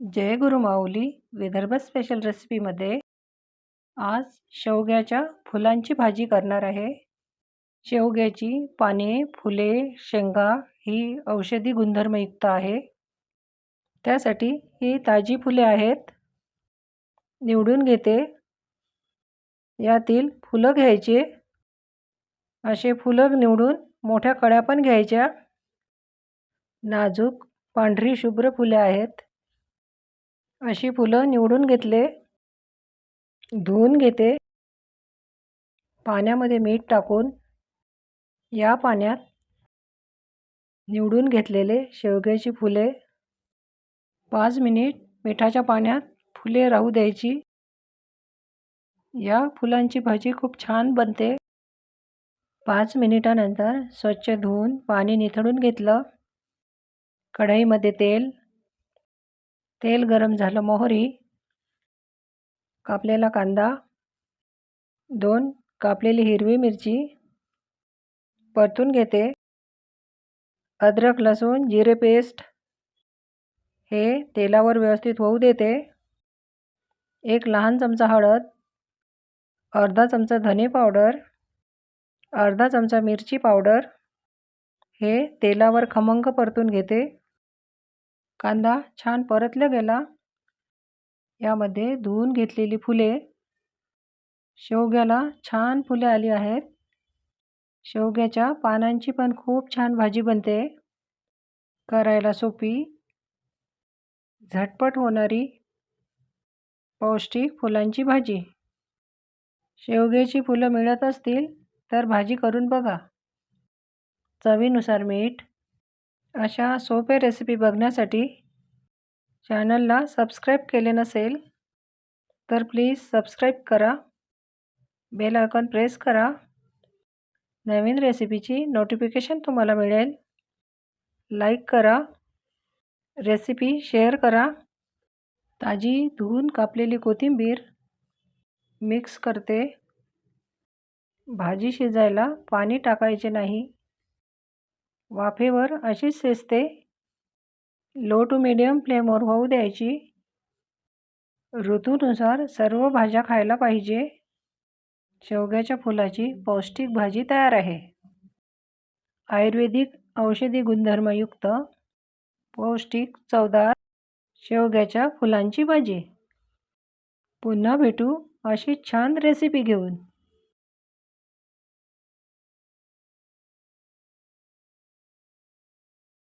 जय गुरु माऊली Vidarbha special रेसिपीमध्ये आज शेवग्याच्या फुलांची भाजी करणार आहे. शेवग्याची पाने फुले शेंगा ही औषधी गुणधर्मयुक्त आहे. त्यासाठी ही ताजी फुले आहेत. निवडून घेते. यातील फुलं घ्यायचे. असे फुलं निवडून मोठ्या कड्या पण घ्यायच्या. नाजूक पांढरी शुभ्र फुले आहेत. अशी फुलं निवडून घेतले. धुवून घेते. पाण्यामध्ये मीठ टाकून या पाण्यात निवडून घेतलेले शेवग्याची फुले. पाच मिनिट मिठाच्या पाण्यात फुले राहू द्यायची. या फुलांची भाजी खूप छान बनते. पाच मिनिटानंतर स्वच्छ धुवून पाणी निथळून घेतलं. कढईमध्ये तेल तेल गरम झालं मोहरी कापलेला कांदा दोन कापलेली हिरवी मिरची परतून घेते. अद्रक लसूण जिरे पेस्ट हे तेलावर व्यवस्थित होऊ देते. एक लहान चमचा हळद अर्धा चमचा धने पावडर अर्धा चमचा मिरची पावडर हे तेलावर खमंग परतून घेते. कांदा छान परतला गेला. यामध्ये धुवून घेतलेली फुले. शेवग्याला छान फुले आली आहेत. शेवग्याच्या पानांची पण खूप छान भाजी बनते. करायला सोपी. झटपट होणारी पौष्टिक फुलांची भाजी. शेवग्याची फुलं मिळत असतील तर भाजी करून बघा. चवीनुसार मीठ अशा सोपे रेसिपी बघण्यासाठी चॅनलला सबस्क्राईब केले नसेल तर प्लीज सबस्क्राईब करा. बेल आयकॉन प्रेस करा. नवीन रेसिपीची नोटिफिकेशन तुम्हाला मिळेल. लाईक करा. रेसिपी शेअर करा. ताजी धुवून कापलेली कोथिंबीर मिक्स करते. भाजी शिजायला पाणी टाकायचे नाही. वाफेवर अशीच शिजते लो टू मिडियम फ्लेमवर होऊ द्यायची. ऋतूनुसार सर्व भाज्या खायला पाहिजे. शेवग्याच्या फुलाची पौष्टिक भाजी तयार आहे. आयुर्वेदिक औषधी गुणधर्मयुक्त पौष्टिक चवदार शेवग्याच्या फुलांची भाजी. पुन्हा भेटू अशी छान रेसिपी घेऊन.